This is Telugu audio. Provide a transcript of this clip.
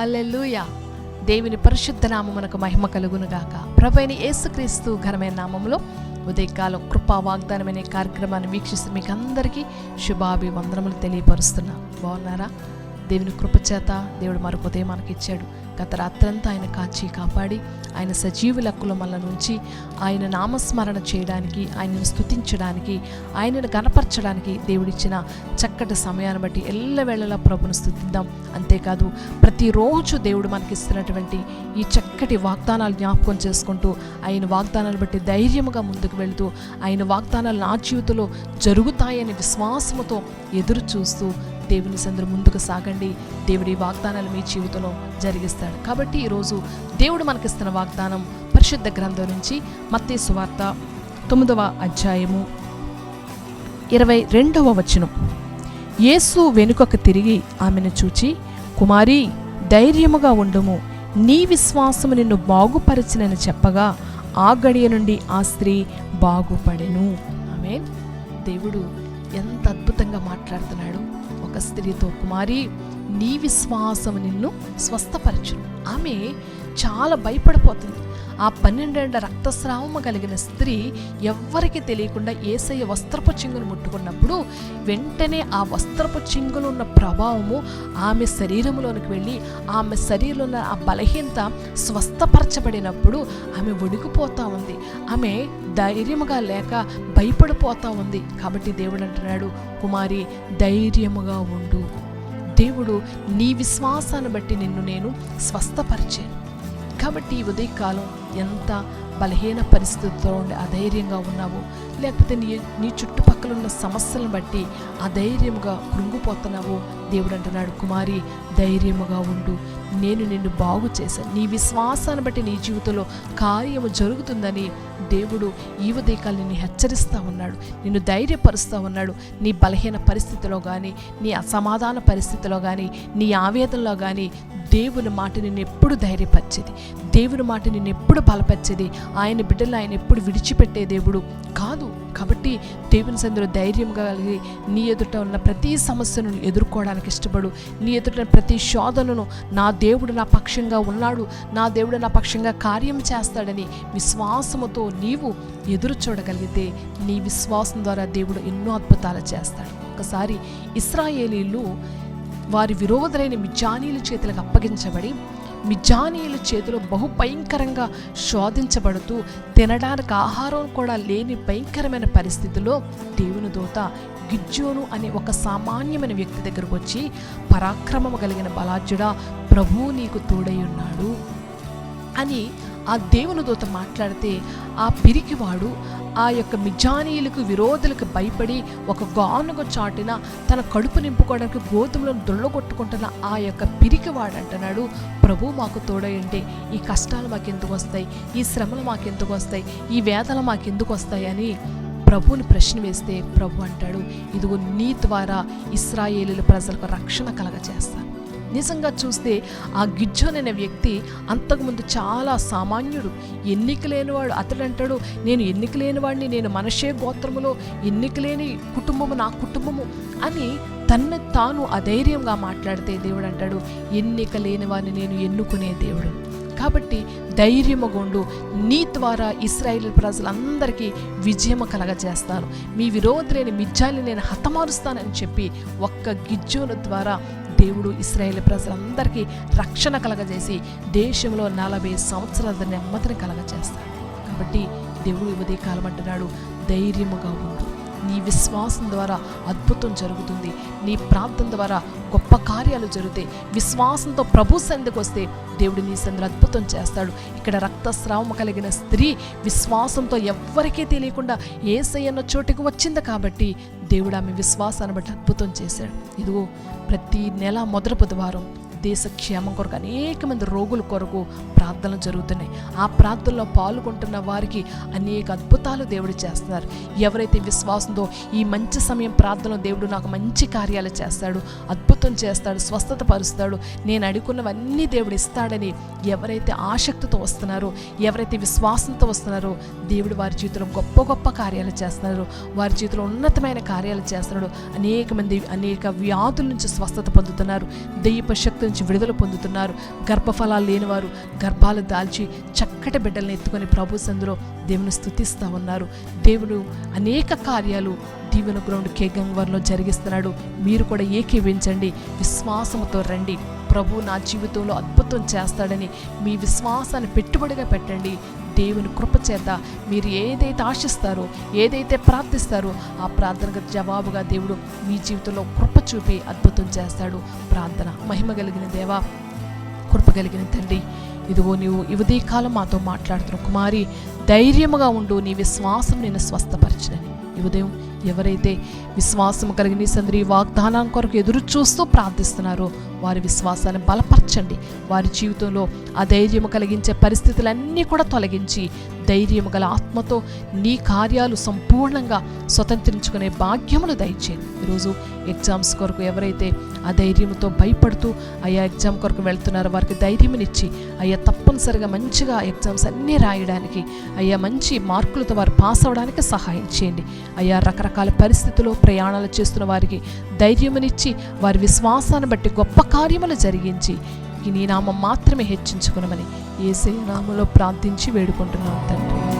హల్లెలూయా. దేవుని పరిశుద్ధ నామమునకు మహిమ కలుగునుగాక. ప్రభైన యేసుక్రీస్తు ఘనమైన నామములో ఉదయకాలం కృపా వాగ్దానం అనే కార్యక్రమాన్ని వీక్షిస్తూ మీకు అందరికీ శుభాభివందనములు తెలియపరుస్తున్నా. బాగున్నారా? దేవుని కృప చేత దేవుడు మరొక ఉదయం మనకి ఇచ్చాడు. గత రాత్రంతా ఆయన కాచి కాపాడి ఆయన సజీవుల కులమల నుంచి ఆయన నామస్మరణ చేయడానికి ఆయనను స్థుతించడానికి ఆయనను గనపరచడానికి దేవుడిచ్చిన చక్కటి సమయాన్ని బట్టి ఎల్లవేళలా ప్రభును స్థుతిద్దాం అంతేకాదు ప్రతిరోజు దేవుడు మనకి ఇస్తున్నటువంటి ఈ చక్కటి వాగ్దానాలు జ్ఞాపకం చేసుకుంటూ ఆయన వాగ్దానాలు బట్టి ధైర్యముగా ముందుకు వెళుతూ ఆయన వాగ్దానాలు నా జీవితంలో జరుగుతాయని విశ్వాసముతో ఎదురు చూస్తూ దేవుని సందరు ముందుకు సాగండి. దేవుడి వాగ్దానాలు మీ జీవితంలో జరిగిస్తాడు. కాబట్టి ఈరోజు దేవుడు మనకిస్తున్న వాగ్దానం పరిశుద్ధ గ్రంథం నుంచి మత్తే సువార్త తొమ్మిదవ అధ్యాయము ఇరవై రెండవ వచనం. యేసు వెనుకకు తిరిగి ఆమెను చూచి కుమారి ధైర్యముగా ఉండుము. నీ విశ్వాసము నిన్ను బాగుపరచినని చెప్పగా ఆ గడియ నుండి ఆ స్త్రీ బాగుపడెను. ఆమె దేవుడు ఎంత అద్భుతంగా మాట్లాడుతున్నాడు. ఒక స్త్రీతో కుమారి నీ విశ్వాసం నిన్ను స్వస్థపరచును. ఆమె చాలా భయపడిపోతుంది. ఆ పన్నెండేళ్ళ రక్తస్రావము కలిగిన స్త్రీ ఎవ్వరికి తెలియకుండా ఏసయ్య వస్త్రపు చింగును ముట్టుకున్నప్పుడు వెంటనే ఆ వస్త్రపు చింగులో ఉన్న ప్రభావము ఆమె శరీరంలోనికి వెళ్ళి ఆమె శరీరంలో ఉన్న ఆ బలహీనత స్వస్థపరచబడినప్పుడు ఆమె వణికిపోతా ఉంది. ఆమె ధైర్యముగా లేక భయపడిపోతా ఉంది. కాబట్టి దేవుడు అంటున్నాడు కుమారి ధైర్యముగా ఉండు. దేవుడు నీ విశ్వాసాన్ని బట్టి నిన్ను నేను స్వస్థపరిచాను. కాబట్టి ఈ ఉదయకాలం ఎంత బలహీన పరిస్థితుల్లో ఉండి అధైర్యంగా ఉన్నావు లేకపోతే నీ నీ చుట్టుపక్కల ఉన్న సమస్యలను బట్టి అధైర్యంగా కృంగిపోతున్నావు దేవుడు అంటున్నాడు కుమారి ధైర్యముగా ఉండు. నేను నిన్ను బాగు చేశాను నీ విశ్వాసాన్ని బట్టి నీ జీవితంలో కార్యము జరుగుతుందని దేవుడు ఈ ఉదయకాలు నిన్ను హెచ్చరిస్తూ ఉన్నాడు. నిన్ను ధైర్యపరుస్తూ ఉన్నాడు. నీ బలహీన పరిస్థితిలో కానీ నీ అసమాధాన పరిస్థితిలో కానీ నీ ఆవేదనలో కానీ దేవుని మాట నేను ఎప్పుడు ధైర్యపరిచేది? దేవుని మాట నేను ఎప్పుడు బలపరిచేది? ఆయన బిడ్డలు ఆయన ఎప్పుడు విడిచిపెట్టే దేవుడు కాదు. కాబట్టి దేవుని సందులో ధైర్యంగా కలిగి నీ ఎదుట ఉన్న ప్రతి సమస్యను ఎదుర్కోవడానికి ఇష్టపడు. నీ ఎదుట ప్రతి శోధనను నా దేవుడు నా పక్షంగా ఉన్నాడు. నా దేవుడు నా పక్షంగా కార్యం చేస్తాడని విశ్వాసముతో నీవు ఎదురు చూడగలిగితే నీ విశ్వాసం ద్వారా దేవుడు ఎన్నో అద్భుతాలు చేస్తాడు. ఒకసారి ఇస్రాయేలీలు వారి విరోధులైన మిజానీల చేతులకు అప్పగించబడి మిజానీయుల చేతిలో బహు భయంకరంగా శోధించబడుతూ తినడానికి ఆహారం కూడా లేని భయంకరమైన పరిస్థితిలో దేవుని దూత గిజ్జోను అనే ఒక సామాన్యమైన వ్యక్తి దగ్గరకు వచ్చి పరాక్రమము కలిగిన బలాజ్యుడా ప్రభువు నీకు తోడై ఉన్నాడు అని ఆ దేవుని దూత మాట్లాడితే ఆ పిరికివాడు ఆ యొక్క మిజానీయులకు విరోధులకు భయపడి ఒక గానుగ చాటిన తన కడుపు నింపుకోవడానికి గోధుమలను దొల్లగొట్టుకుంటున్న ఆ యొక్క పిరికివాడు అంటున్నాడు ప్రభు మాకు తోడయంటే ఈ కష్టాలు మాకెందుకు వస్తాయి? ఈ శ్రమలు మాకెందుకు వస్తాయి? ఈ వేదనలు మాకెందుకు వస్తాయి? అని ప్రభువుని ప్రశ్న వేస్తే ప్రభు అంటాడు ఇదిగో నీ ద్వారా ఇస్రాయేలీల ప్రజలకు రక్షణ కలగజేస్తాను. నిజంగా చూస్తే ఆ గిజ్జోన్ అనే వ్యక్తి అంతకుముందు చాలా సామాన్యుడు. ఎన్నిక లేనివాడు అతడు అంటాడు నేను ఎన్నిక లేనివాడిని నేను మనషే గోత్రములో ఎన్నిక లేని కుటుంబము నా కుటుంబము అని తన్ను తాను అధైర్యంగా మాట్లాడితే దేవుడు అంటాడు ఎన్నిక లేని వాడిని నేను ఎన్నుకునే దేవుడు. కాబట్టి ధైర్యముగుండు నీ ద్వారా ఇస్రాయిల్ ప్రజలందరికీ విజయము కలగజేస్తాను. మీ విరోధులైన మిజ్జాన్ని నేను హతమారుస్తానని చెప్పి ఒక్క గిజ్జోను ద్వారా దేవుడు ఇస్రాయేల్ ప్రజలందరికీ రక్షణ కలగజేసి దేశంలో నలభై సంవత్సరాల నెమ్మదిని కలగజేస్తాడు. కాబట్టి దేవుడు ఉదయకాలం అంటున్నాడు ధైర్యముగా ఉండు. నీ విశ్వాసం ద్వారా అద్భుతం జరుగుతుంది. నీ ప్రాంతం ద్వారా గొప్ప కార్యాలు జరుగుతాయి. విశ్వాసంతో ప్రభు సందికి వస్తే దేవుడు నీ సందులో అద్భుతం చేస్తాడు. ఇక్కడ రక్తస్రావం కలిగిన స్త్రీ విశ్వాసంతో ఎవ్వరికీ తెలియకుండా ఏసయ్యన్న చోటికి వచ్చింది కాబట్టి దేవుడు ఆమె విశ్వాసాన్ని బట్టి అద్భుతం చేశాడు. ఇదిగో ప్రతి నెల మొదటి బుధవారం దేశ క్షేమం కొరకు అనేక మంది రోగుల కొరకు ప్రార్థనలు జరుగుతున్నాయి. ఆ ప్రార్థనలో పాల్గొంటున్న వారికి అనేక అద్భుతాలు దేవుడు చేస్తున్నారు. ఎవరైతే విశ్వాసంతో ఈ మంచి సమయం ప్రార్థనలో దేవుడు నాకు మంచి కార్యాలు చేస్తాడు అద్భుతం చేస్తాడు స్వస్థత పరుస్తాడు నేను అడుగుకున్నవన్నీ దేవుడు ఇస్తాడని ఎవరైతే ఆసక్తితో వస్తున్నారో ఎవరైతే విశ్వాసంతో వస్తున్నారో దేవుడు వారి జీవితంలో గొప్ప గొప్ప కార్యాలు చేస్తున్నారు. వారి జీవితంలో ఉన్నతమైన కార్యాలు చేస్తున్నాడు. అనేక మంది అనేక వ్యాధుల నుంచి స్వస్థత పొందుతున్నారు. దెయ్యపు శక్తి నుంచి విడుదల పొందుతున్నారు. గర్భఫలాలు లేనివారు గర్భాలు దాల్చి చక్కటి బిడ్డలను ఎత్తుకొని ప్రభు సందులో దేవుని స్థుతిస్తూ ఉన్నారు దేవుడు అనేక కార్యాలు దీవెన గ్రౌండ్ కే గంగవరంలో జరిగిస్తున్నాడు. మీరు కూడా ఏకీవించండి విశ్వాసంతో రండి. ప్రభు నా జీవితంలో అద్భుతం చేస్తాడని మీ విశ్వాసాన్ని పెట్టుబడిగా పెట్టండి. దేవుని కృపచేత మీరు ఏదైతే ఆశిస్తారో ఏదైతే ప్రార్థిస్తారో ఆ ప్రార్థనకు జవాబుగా దేవుడు మీ జీవితంలో కృప చూపి అద్భుతం చేస్తాడు. ప్రార్థన మహిమ కలిగిన దేవా కృప కలిగిన తండ్రి ఇదిగో నీవు ఇవదే కాలం మాతో మాట్లాడుతున్న కుమారి ధైర్యముగా ఉండు నీ విశ్వాసం నేను స్వస్థపరచనని. ఈ ఉదయం ఎవరైతే విశ్వాసం కలిగిన సందరి వాగ్దానం కొరకు ఎదురు చూస్తూ ప్రార్థిస్తున్నారో వారి విశ్వాసాన్ని బలపరచండి. వారి జీవితంలో అధైర్యము కలిగించే పరిస్థితులన్నీ కూడా తొలగించి ధైర్యము గల ఆత్మతో నీ కార్యాలు సంపూర్ణంగా స్వతంత్రించుకునే భాగ్యములు దయచేయండి. ఈరోజు ఎగ్జామ్స్ కొరకు ఎవరైతే ఆ ధైర్యంతో భయపడుతూ అయ్యా ఎగ్జామ్ కొరకు వెళ్తున్నారో వారికి ధైర్యమునిచ్చి అయ్యా తప్పనిసరిగా మంచిగా ఎగ్జామ్స్ అన్నీ రాయడానికి అయ్యా మంచి మార్కులతో వారు పాస్ అవడానికి సహాయం చేయండి. అయ్యా రకరకాల పరిస్థితుల్లో ప్రయాణాలు చేస్తున్న వారికి ధైర్యమునిచ్చి వారి విశ్వాసాన్ని బట్టి గొప్ప కార్యములు జరిగించి ఈ నీ నామం మాత్రమే హెచ్చించుకునమని ఏసే నామంలో ప్రార్థించి వేడుకుంటున్నాం తండ్రి.